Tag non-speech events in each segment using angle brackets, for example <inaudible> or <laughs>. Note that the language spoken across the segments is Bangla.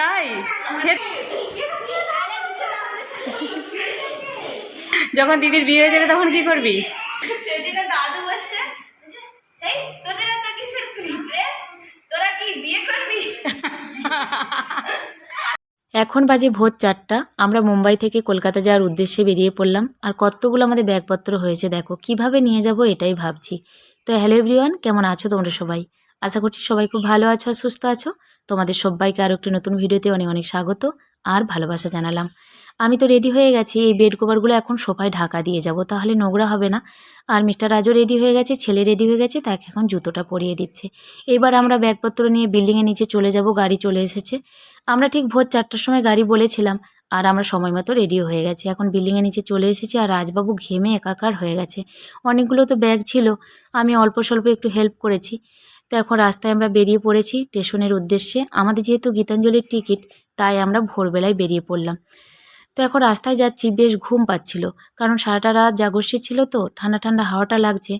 তাই? যখন দিদির বিয়ে হয়ে যাবে তখন কি করবি? দাদু বলছে বলছে, এই তোদের এত কিসের ক্লিপ রে? তোরা কি বিয়ে করবি? এখন বাজে ভোর চারটা আমরা মুম্বাই থেকে কলকাতা যাওয়ার উদ্দেশ্যে বেরিয়ে পড়লাম আর কতগুলো আমাদের ব্যাগপত্র হয়েছে দেখো কীভাবে নিয়ে যাব এটাই ভাবছি। তো হ্যালো এভরিওয়ান কেমন আছো তোমরা সবাই? আশা করছি সবাই খুব ভালো আছো সুস্থ আছো। তোমাদের সবাইকে আরও একটি নতুন ভিডিওতে অনেক অনেক স্বাগত আর ভালোবাসা জানালাম। আমি তো রেডি হয়ে গেছি, এই বেড কভারগুলো এখন সোফায় ঢাকা দিয়ে যাব, তাহলে নোংরা হবে না। আর মিস্টার রাজও রেডি হয়ে গেছে, ছেলে রেডি হয়ে গেছে, তাকে এখন জুতোটা পরিয়ে দিচ্ছে। এবার আমরা ব্যাগপত্র নিয়ে বিল্ডিংয়ের নিচে চলে যাব, গাড়ি চলে এসেছে। আমরা ঠিক ভোর চারটার সময় গাড়ি বলেছিলাম, আর আমরা সময় মতো রেডিও হয়ে গেছি। এখন বিল্ডিংয়ের নিচে চলে এসেছি, আর রাজবাবু ঘেমে একাকার হয়ে গেছে। অনেকগুলো তো ব্যাগ ছিল, আমি অল্প স্বল্প একটু হেল্প করেছি। তো এখন রাস্তায় আমরা বেরিয়ে পড়েছি স্টেশনের উদ্দেশ্যে। আমাদের যেহেতু গীতাঞ্জলির টিকিট, তাই আমরা ভোরবেলায় বেরিয়ে পড়লাম। তো এখন রাস্তায় যাচ্ছি, বেশ ঘুম পাচ্ছিল। কারণ সারাটা রাত জাগস্যি ছিল তো, ঠান্ডা ঠান্ডা হাওয়াটা লাগছে।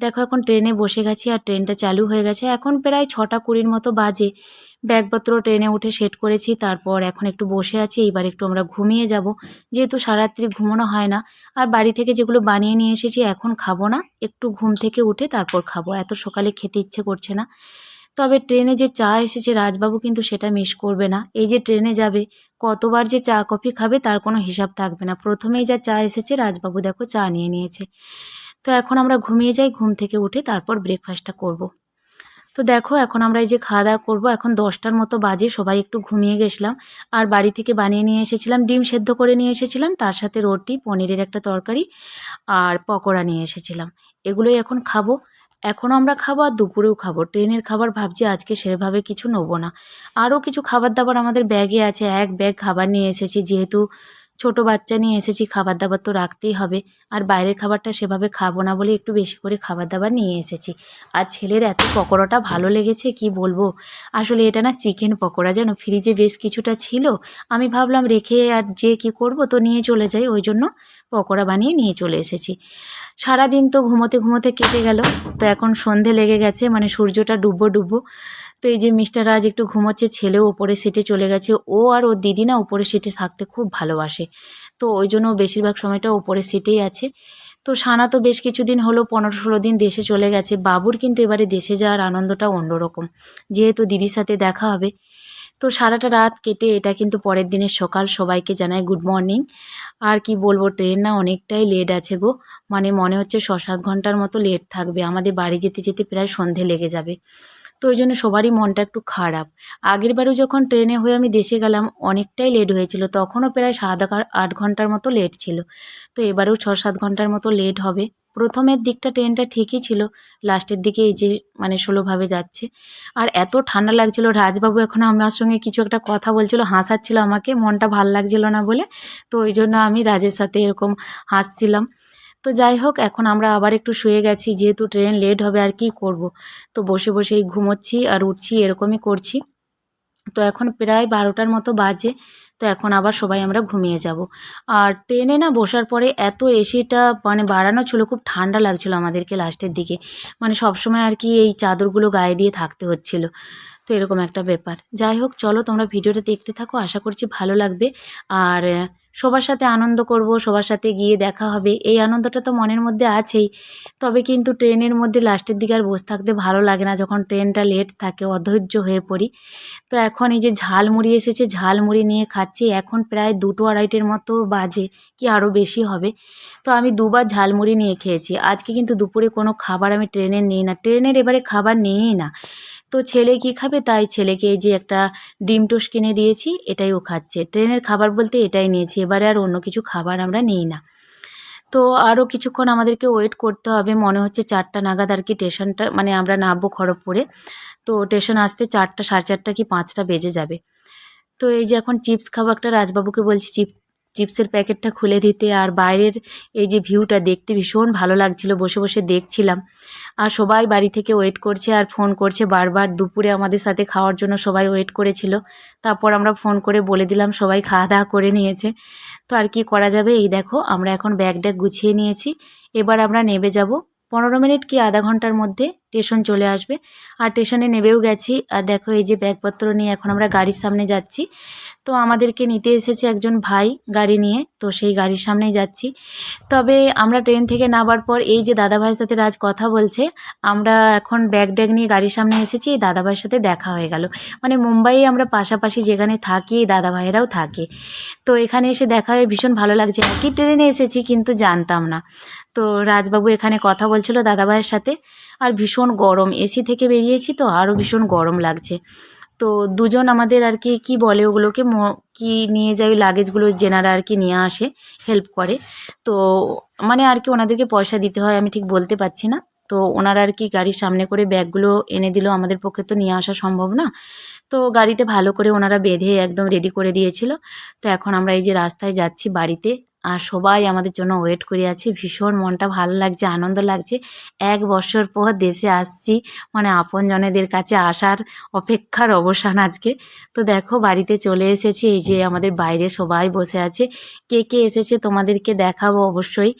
দেখো এখন ট্রেনে বসে গেছি আর ট্রেনটা চালু হয়ে গেছে। এখন প্রায় ছটা কুড়ির মতো বাজে। ব্যাগপত্র ট্রেনে উঠে সেট করেছি, তারপর এখন একটু বসে আছি, এইবার একটু আমরা ঘুমিয়ে যাব। যেহেতু সারাত্রি ঘুমানো হয় না, আর বাড়ি থেকে যেগুলো বানিয়ে নিয়ে এসেছি এখন খাব না। একটু ঘুম থেকে উঠে তারপর খাব। এত সকালে খেতে ইচ্ছে করছে না। তবে ট্রেনে যে চা এসেছে রাজবাবু কিন্তু সেটা মিস করবে না। এই যে ট্রেনে যাবে, কতবার যে চা কফি খাবে তার কোনো হিসাব থাকবে না। প্রথমেই যা চা এসেছে রাজবাবু দেখো চা নিয়ে নিয়েছে। তো এখন আমরা ঘুমিয়ে যাই, ঘুম থেকে উঠে তারপর ব্রেকফাস্টটা করব। তো দেখো এখন আমরা এই যে খাওয়া দাওয়া করব, এখন দশটার মতো বাজে, সবাই একটু ঘুমিয়ে গেছিলাম। আর বাড়ি থেকে বানিয়ে নিয়ে এসেছিলাম, ডিম সেদ্ধ করে নিয়ে এসেছিলাম, তার সাথে রুটি, পনিরের একটা তরকারি আর পকোড়া নিয়ে এসেছিলাম। এগুলোই এখন খাব। এখনও আমরা খাব আর দুপুরেও খাব। ট্রেনের খাবার ভাবছি আজকে সেভাবে কিছু নেব না। আরও কিছু খাবার দাবার আমাদের ব্যাগে আছে। এক ব্যাগ খাবার নিয়ে এসেছি, যেহেতু ছোট বাচ্চা নিয়ে এসেছি খাবার দাবার তো রাখতেই হবে। আর বাইরের খাবারটা সেভাবে খাব না বলে একটু বেশি করে খাবার দাবার নিয়ে এসেছি। আর ছেলের এত পকোড়াটা ভালো লেগেছে, কি বলব? আসলে এটা না চিকেন পকোড়া যেন ফ্রিজে বেশ কিছুটা ছিল। আমি ভাবলাম রেখে আর যে কি করব তো নিয়ে চলে যাই, ওই জন্য পকোড়া বানিয়ে নিয়ে চলে এসেছি। সারাদিন তো ঘুমোতে ঘুমোতে কেটে গেল। তো এখন সন্ধে লেগে গেছে মানে সূর্যটা ডুববো ডুববো তো এই যে মিস্টার রাজ একটু ঘুমোচ্ছে, ছেলেও ওপরের সিটে চলে গেছে। ও আর ওর দিদি না ওপরের সিটে থাকতে খুব ভালোবাসে। তো ওই জন্য বেশিরভাগ সময়টা ওপরের সিটেই আছে। তো সানা তো বেশ কিছুদিন হলো পনেরো ষোলো দিন দেশে চলে গেছে। বাবুর কিন্তু এবারে দেশে যাওয়ার আনন্দটা অন্যরকম। যেহেতু দিদির সাথে দেখা হবে তো সারাটা রাত কেটে এটা কিন্তু পরের দিনের সকাল সবাইকে জানাই গুড মর্নিং আর কি বলব ট্রেন না অনেকটাই লেট আছে গো। মানে মনে হচ্ছে ছ সাত ঘণ্টার মতো লেট থাকবে। আমাদের বাড়ি যেতে যেতে প্রায় সন্ধে লেগে যাবে। তো ওই জন্য সবারই মনটা একটু খারাপ। আগের বারেও যখন ট্রেনে হয়ে আমি দেশে গেলাম, অনেকটাই লেট হয়েছিল। তখনও প্রায় সাত আট ঘণ্টার মতো লেট ছিল। তো এবারেও ছ সাত ঘণ্টার মতো লেট হবে। প্রথমের দিকটা ট্রেনটা ঠিকই ছিল। লাস্টের দিকে এই যে মানে ষোলোভাবে যাচ্ছে। আর এত ঠান্ডা লাগছিল, রাজবাবু এখন আমার সঙ্গে কিছু একটা কথা বলছিল, হাসাচ্ছিল আমাকে, মনটা ভালো লাগছিল না বলে। তো ওই জন্য আমি রাজের সাথে এরকম হাসছিলাম। তো যাই হোক, এখন আমরা আবার একটু শুয়ে গেছি, যেহেতু ট্রেন লেট হবে, আর কি করব? তো বসে বসেই ঘুমোচ্ছি আর উঠছি, এরকমই করছি। তো এখন প্রায় বারোটার মতো বাজে, তো এখন আবার সবাই আমরা ঘুমিয়ে যাব। আর ট্রেনে না বসার পরে এত এসিটা মানে বাড়ানো ছিল, খুব ঠান্ডা লাগছিল আমাদেরকে লাস্টের দিকে। মানে সবসময় আর কি এই চাদরগুলো গায়ে দিয়ে থাকতে হচ্ছিল। তো এরকম একটা ব্যাপার। যাই হোক, চলো তোমরা ভিডিওটা দেখতে থাকো, আশা করছি ভালো লাগবে। আর সবার সাথে আনন্দ করব, সবার সাথে গিয়ে দেখা হবে। এই আনন্দটা তো মনের মধ্যে আছেই। তবে কিন্তু ট্রেনের মধ্যে লাস্টের দিকে আর বসে থাকতে ভালো লাগে না যখন ট্রেনটা লেট থাকে, অধৈর্য হয়ে পড়ি। তো এখন এই যে ঝালমুড়ি এসেছে ঝালমুড়ি নিয়ে খাচ্ছি। এখন প্রায় দুটো আড়াইটের মতো বাজে, কি আরও বেশি হবে? তো আমি দুবার ঝালমুড়ি নিয়ে খেয়েছি। আজকে কিন্তু দুপুরে কোনো খাবার আমি ট্রেনের নিই না। ট্রেনের এবারে খাবার নিই না। তো ছেলে কি খাবে? তাই ছেলেকে যে একটা ডিম টোস্ট কিনে দিয়েছি, এটাই ও খাচ্ছে। ট্রেনের খাবার বলতে এটাই নিয়েছি, এবারে আর অন্য কিছু খাবার আমরা নিই না। তো আরও কিছুক্ষণ আমাদেরকে ওয়েট করতে হবে, মনে হচ্ছে চারটা নাগাদ আর কি স্টেশনটা মানে আমরা নামবো খড়গপুরে। তো স্টেশন আসতে চারটা, সাড়ে চারটা কি পাঁচটা বেজে যাবে। তো এই যে এখন চিপস খাব, একটা রাজবাবুকে বলছি, চিপ, চিপসের প্যাকেটটা খুলে দিতে। আর বাইরের এই যে ভিউটা দেখতে ভীষণ ভালো লাগছিল, বসে বসে দেখছিলাম। আর সবাই বাড়ি থেকে ওয়েট করছে আর ফোন করছে বারবার। দুপুরে আমাদের সাথে খাওয়ার জন্য সবাই ওয়েট করেছিল। তারপর আমরা ফোন করে বলে দিলাম, সবাই খাওয়া দাওয়া করে নিয়েছে। তো আর কি করা যাবে? এই দেখো, আমরা এখন ব্যাগ ট্যাগ গুছিয়ে নিয়েছি। এবার আমরা নেমে যাব। পনেরো মিনিট কি আধা ঘণ্টার মধ্যে স্টেশন চলে আসবে। আর স্টেশনে নেবেও গেছি। আর দেখো, এই যে ব্যাগপত্র নিয়ে এখন আমরা গাড়ির সামনে যাচ্ছি। তো আমাদেরকে নিতে এসেছে একজন ভাই গাড়ি নিয়ে, তো সেই গাড়ির সামনেই যাচ্ছি। তবে আমরা ট্রেন থেকে নামার পর এই যে দাদা ভাইয়ের সাথে রাজ কথা বলছে, আমরা এখন ব্যাগ ড্যাগ নিয়ে গাড়ির সামনে এসেছি এই দাদা ভাইয়ের সাথে দেখা হয়ে গেল। মানে মুম্বাইয়ে আমরা পাশাপাশি যেখানে থাকি এই দাদা ভাইয়েরাও থাকে। তো এখানে এসে দেখা হয়ে ভীষণ ভালো লাগছে। একই ট্রেনে এসেছি কিন্তু জানতাম না। তো রাজবাবু এখানে কথা বলছিল দাদা ভাইয়ের সাথে, আর ভীষণ গরম। এসি থেকে বেরিয়েছি তো আরও ভীষণ গরম লাগছে। তো দুজন আমাদের আর কি, কী বলে ওগুলোকে কি নিয়ে যায় ওই লাগেজগুলো যেনারা আর কি নিয়ে আসে হেল্প করে। তো মানে আর কি ওনাদেরকে পয়সা দিতে হয়, আমি ঠিক বলতে পারছি না। তো ওনারা আর কি গাড়ির সামনে করে ব্যাগগুলো এনে দিল, আমাদের পক্ষে তো নিয়ে আসা সম্ভব না। তো গাড়িতে ভালো করে ওনারা বেঁধে একদম রেডি করে দিয়েছিল। তো এখন আমরা এই যে রাস্তায় যাচ্ছি বাড়িতে আর সবাই আমাদের জন্য ওয়েট করে আছে। ভীষণ মনটা ভালো লাগছে, আনন্দ লাগছে। এক বছর পর দেশে আসছি মানে আপনজনেদের কাছে আসার অপেক্ষার অবসান আজকে। তো দেখো, বাড়িতে চলে এসেছি, এই যে আমাদের বাইরে সবাই বসে আছে। কে কে এসেছে তোমাদেরকে দেখাবো অবশ্যই।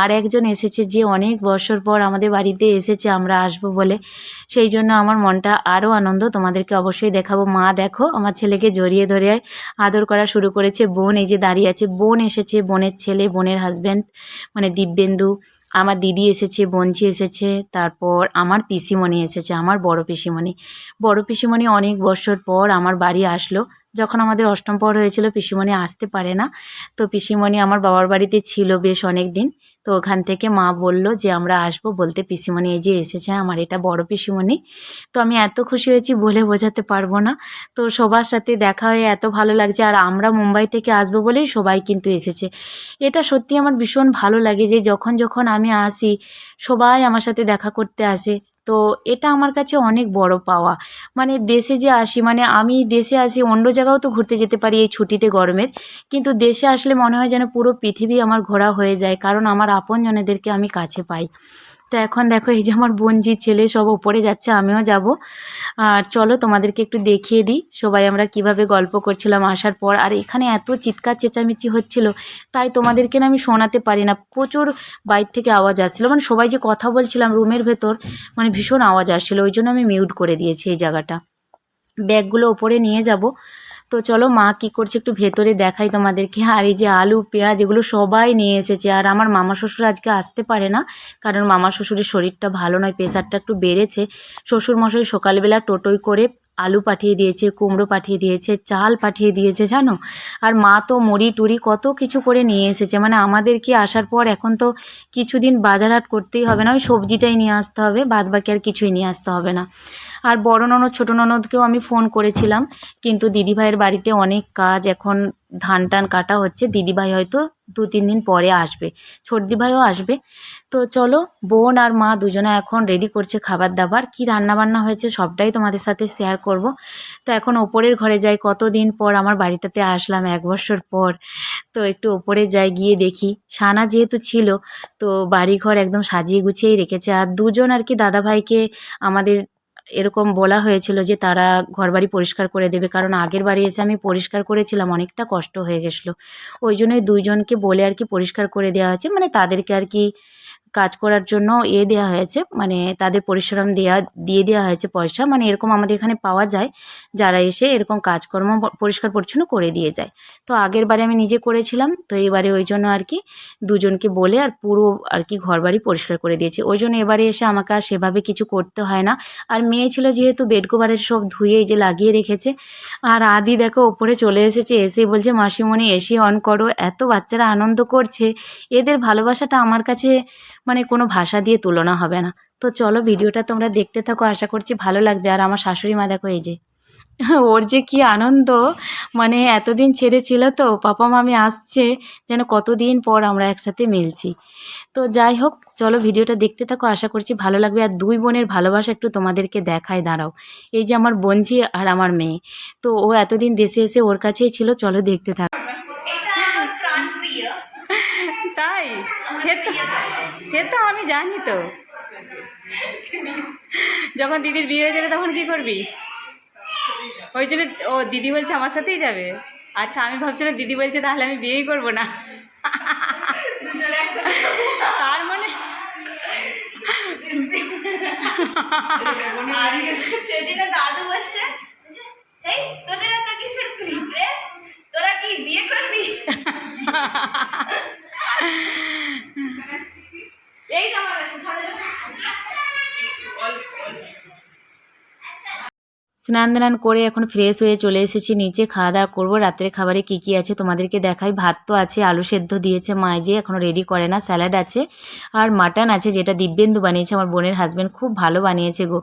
আর একজন এসেছে যে অনেক বছর পর আমাদের বাড়িতে এসেছে, আমরা আসব বলে। সেই জন্য আমার মনটা আরও আনন্দ, তোমাদেরকে অবশ্যই দেখাবো। মা দেখো, আমার ছেলেকে জড়িয়ে ধরে আদর করা শুরু করেছে। বোন এই যে দাঁড়িয়ে আছে, বোন এসেছে, বোনের ছেলে, বোনের হাজব্যান্ড মানে দিব্যেন্দু, আমার দিদি এসেছে, বঞ্চি এসেছে, তারপর আমার পিসিমণি এসেছে, আমার বড় পিসিমণি। বড় পিসিমণি অনেক বছর পর আমার বাড়ি আসলো। যখন আমাদের অষ্টম পর হয়েছিল, পিসিমণি আসতে পারে না। তো পিসিমণি আমার বাবার বাড়িতে ছিল বেশ অনেক দিন তো ওখান থেকে মা বলল যে, আমরা আসব বলতে পিসিমণি, এই যে এসেছে আমার, এটা বড় পিসিমণি। তো আমি এত খুশি হয়েছি বলে বোঝাতে পারব না। তো সবার সাথে দেখা হয়ে এত ভালো লাগছে, আর আমরা মুম্বাই থেকে আসব বলেই সবাই কিন্তু এসেছে। এটা সত্যি আমার ভীষণ ভালো লাগে যে, যখন যখন আমি আসি, সবাই আমার সাথে দেখা করতে আসে। তো এটা আমার কাছে অনেক বড় পাওয়া। মানে দেশে যে আসি মানে আমি দেশে আসি, অন্য জায়গাও তো ঘুরতে যেতে পারি এই ছুটিতে গরমের। কিন্তু দেশে আসলে মনে হয় যেন পুরো পৃথিবী আমার ঘোরা হয়ে যায়, কারণ আমার আপনজনেদেরকে আমি কাছে পাই। তো এখন দেখো, এই যে আমার বোনজি ছেলে, সব ওপরে যাচ্ছে, আমিও যাব। আর চলো তোমাদেরকে একটু দেখিয়ে দিই, সবাই আমরা কীভাবে গল্প করছিলাম আসার পর। আর এখানে এত চিৎকার চেঁচামেচি হচ্ছিল, তাই তোমাদেরকে না আমি শোনাতে পারি না। প্রচুর বাইর থেকে আওয়াজ আসছিল মানে সবাই যে কথা বলছিলাম রুমের ভেতর মানে ভীষণ আওয়াজ আসছিল, ওই জন্য আমি মিউট করে দিয়েছি এই জায়গাটা। ব্যাগগুলো ওপরে নিয়ে যাব। তো চলো মা কি করছে একটু ভেতরে দেখাই তোমাদেরকে। আর এই যে আলু, পেঁয়াজ এগুলো সবাই নিয়ে এসেছে। আর আমার মামা শ্বশুর আজকে আসতে পারে না, কারণ মামা শ্বশুরের শরীরটা ভালো নয়, প্রেশারটা একটু বেড়েছে। শ্বশুর মশাই সকালবেলা টোটোয় করে আলু পাঠিয়ে দিয়েছে, কুমড়ো পাঠিয়ে দিয়েছে, চাল পাঠিয়ে দিয়েছে, জানো? আর মা তো মুড়ি টুড়ি কত কিছু করে নিয়ে এসেছে। মানে আমাদের কি আসার পর এখন তো কিছুদিন বাজার হাট করতেই হবে না, ওই সবজিটাই নিয়ে আসতে হবে বাদ বাকি আর কিছুই নিয়ে আসতে হবে না। আর বড় ননদ, ছোটো ননদকেও আমি ফোন করেছিলাম। কিন্তু দিদিভাইয়ের বাড়িতে অনেক কাজ, এখন ধান টান কাটা হচ্ছে। দিদিভাই হয়তো দু, তিন দিন পরে আসবে। ছোটদিভাইও আসবে। তো চলো, বোন আর মা দুজনে এখন রেডি করছে খাবার দাবার। কি রান্না বান্না হয়েছে সবটাই তোমাদের সাথে শেয়ার করব। তো এখন ওপরের ঘরে যাই। কতদিন পর আমার বাড়িটাতে আসলাম, এক বছর পর। তো একটু ওপরে যাই, গিয়ে দেখি। সানা যেহেতু ছিল, তো বাড়িঘর একদম সাজিয়ে গুছিয়েই রেখেছে। আর দুজন আর কি দাদাভাইকে আমাদের এরকম বলা হয়েছিল যে তারা ঘরবাড়ি পরিষ্কার করে দেবে। কারণ আগের বাড়ি এসে আমি পরিষ্কার করেছিলাম, অনেকটা কষ্ট হয়ে গেছিল। ওই জন্যই দুইজনকে বলে আর কি পরিষ্কার করে দেওয়া হয়েছে। মানে তাদেরকে আর কি কাজ করার জন্য এ দেওয়া হয়েছে মানে তাদের পরিশ্রম দেওয়া দিয়ে দেওয়া হয়েছে পয়সা মানে এরকম আমাদের এখানে পাওয়া যায়, যারা এসে এরকম কাজকর্ম পরিষ্কার পরিচ্ছন্ন করে দিয়ে যায়। তো আগের বারে আমি নিজে করেছিলাম, তো এবারে ওই জন্য আর কি দুজনকে বলে আর পুরো আর কি ঘর বাড়ি পরিষ্কার করে দিয়েছে। ওই জন্য এবারে এসে আমাকে আর সেভাবে কিছু করতে হয় না। আর মেয়ে ছিল যেহেতু বেড কভারের সব ধুয়ে এই যে লাগিয়ে রেখেছে, আর আদি দেখো ওপরে চলে এসেছে, এসে বলছে, মাসিমণি, এসি অন করো। এত বাচ্চারা আনন্দ করছে। এদের ভালোবাসাটা আমার কাছে মানে কোনো ভাষা দিয়ে তুলনা হবে না। তো চলো ভিডিওটা তোমরা দেখতে থাকো, আশা করছি ভালো লাগবে। আর আমার শাশুড়ি মা দেখো এই যে। ওর যে কি আনন্দ! মানে এতদিন ছেড়ে ছিল তো, পাপা মামি আসছে, যেন কতদিন পর আমরা একসাথে মিলছি। তো যাই হোক, চলো ভিডিওটা দেখতে থাকো, আশা করছি ভালো লাগবে। আর দুই বোনের ভালোবাসা একটু তোমাদেরকে দেখায়, দাঁড়াও। এই যে আমার বোনঝি আর আমার মেয়ে। তো ও এতদিন দেশে এসে ওর কাছেই ছিল, চলো দেখতে থাক এটা আমার প্রাণ প্রিয় তাই সে তো সে তো আমি জানি তো। যখন দিদির বিয়ে হয়ে যাবে তখন কি করবি? ওই জন্য ও দিদি বলছে আমার সাথেই যাবে। আচ্ছা আমি ভাবছিলাম দিদি বলছে তাহলে আমি বিয়েই করব না। তার মানে <laughs> দাদু বলছে বলছে, এই তোদের তো কিসের ক্লিপ রে তোরা কি বিয়ে করবি এই তো আমার কাছে ধরে ধরে। স্নান দান করে এখন ফ্রেশ হয়ে চলে এসেছি। নিচে খাওয়া দাওয়া করব। রাত্রে খাবারে কি কি আছে তোমাদেরকে দেখাই। ভাত তো আছে, আলু সেদ্ধ দিয়েছে মায়ে যে এখনও রেডি করে না। স্যালাড আছে আর মাটন আছে যেটা দিব্যেন্দু বানিয়েছে। আমার বোনের হাজব্যান্ড খুব ভালো বানিয়েছে গো।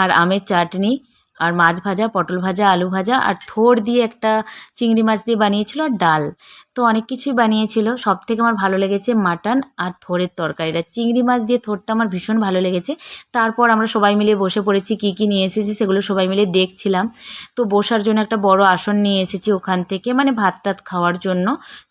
আর আমের চাটনি আর মাছ ভাজা, পটল ভাজা, আলু ভাজা আর থোড় দিয়ে একটা চিংড়ি মাছ দিয়ে বানিয়েছিল আর ডাল। তো অনেক কিছুই বানিয়েছিল। সব থেকে আমার ভালো লেগেছে মাটন আর থোরের তরকারিটা চিংড়ি মাছ দিয়ে থোরটা আমার ভীষণ ভালো লেগেছে। তারপর আমরা সবাই মিলে বসে পড়েছি, কী কী নিয়ে এসেছি সেগুলো সবাই মিলে দেখছিলাম। তো বসার জন্য একটা বড় আসন নিয়ে এসেছি ওখান থেকে মানে ভাত টাত খাওয়ার জন্য।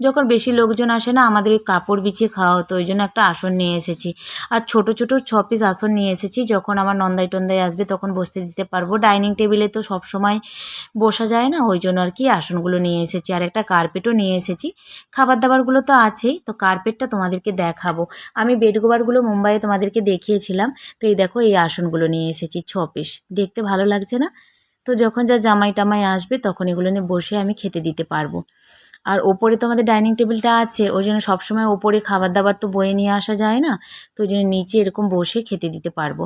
যখন বেশি লোকজন আসে না, আমাদের ওই কাপড় বিছিয়ে খাওয়া হতো, ওই জন্য একটা আসন নিয়ে এসেছি। আর ছোট ছোট ছ পিস আসন নিয়ে এসেছি, যখন আমার নন্দাই টন্দাই আসবে তখন বসতে দিতে পারব। ডাইনিং টেবিলে তো সব সময় বসা যায় না, ওই জন্য আর কি আসনগুলো নিয়ে এসেছি। আর একটা কার্পেটও নিয়ে এসেছি। খাবার দাবারগুলো তো আছেই, তো কার্পেটটা তোমাদেরকে দেখাবো। আমি বেড কভারগুলো মুম্বাইয়ে তোমাদেরকে দেখিয়েছিলাম, তো এই দেখো এই আসনগুলো নিয়ে এসেছি ছ পিস। দেখতে ভালো লাগছে না? তো যখন যা জামাই টামাই আসবে তখন এগুলো নিয়ে বসে আমি খেতে দিতে পারব। আর ওপরে তো আমাদের ডাইনিং টেবিলটা আছে, ওই জন্য সবসময় ওপরে খাবার দাবার তো বয়ে নিয়ে আসা যায় না, তো ওই জন্য নিচে এরকম বসে খেতে দিতে পারব।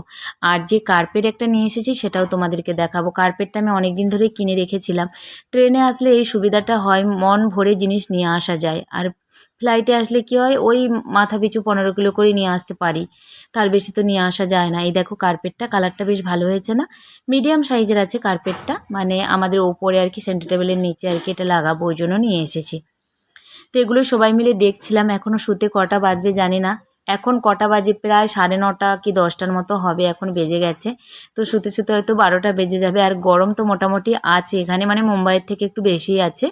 আর যে কার্পেট একটা নিয়ে এসেছি সেটাও তোমাদেরকে দেখাবো। কার্পেটটা আমি অনেক দিন ধরেই কিনে রেখেছিলাম। ট্রেনে আসলে এই সুবিধাটা হয়, মন ভরে জিনিস নিয়ে আসা যায়। আর ফ্লাইটে আসলে কি হয়, ওই মাথা পিছু পনেরো কিলো করে নিয়ে আসতে পারি। তার বেশি তো নিয়ে আসা যায় না। এই দেখো কার্পেটটা কালারটা বেশ ভালো হয়েছে না? মিডিয়াম সাইজের আছে কার্পেটটা মানে আমাদের ওপরে আর কি সেন্টার টেবিলের নিচে আর কি এটা লাগাবো, ওই জন্য নিয়ে এসেছি। তো এগুলো সবাই মিলে দেখছিলাম এখনও শুতে কটা বাজবে জানি না। এখন কটা বাজে? প্রায় সাড়ে নটা কি দশটার মতো হবে, এখন বেজে গেছে। তো শুতে শুতে হয়তো বারোটা বেজে যাবে। আর গরম তো মোটামুটি আছে এখানে মানে মুম্বাইয়ের থেকে একটু বেশিই আছে।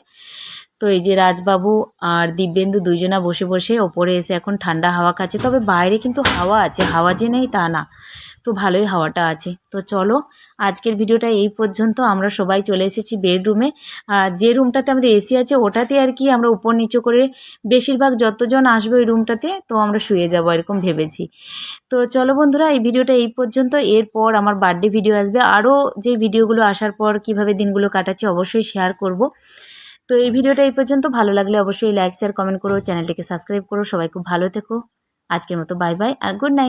তো এই যে রাজবাবু আর দিব্যেন্দু দুইজনা বসে বসে ওপরে এসে এখন ঠান্ডা হাওয়া খাচ্ছে। তবে বাইরে কিন্তু হাওয়া আছে, হাওয়া যে নেই তা না। তো ভালোই হাওয়াটা আছে। তো চলো, আজকের ভিডিওটা এই পর্যন্ত। আমরা সবাই চলে এসেছি বেডরুমে। আর যে রুমটাতে আমাদের এসি আছে, ওটাতে আর কি আমরা উপর নিচু করে বেশিরভাগ যতজন আসবে ওই রুমটাতে, তো আমরা শুয়ে যাব এরকম ভেবেছি। তো চলো বন্ধুরা, এই ভিডিওটা এই পর্যন্ত। এরপর আমার বার্থডে ভিডিও আসবে। আরও যে ভিডিওগুলো আসার পর কীভাবে দিনগুলো কাটাচ্ছি অবশ্যই শেয়ার করব। তো এই ভিডিওটা এই পর্যন্ত। ভালো লাগলে অবশ্যই লাইক শেয়ার কমেন্ট করো চ্যানেলটিকে সাবস্ক্রাইব করো। সবাই খুব ভালো থেকো। আজকের মতো বাই বাই আর গুড নাইট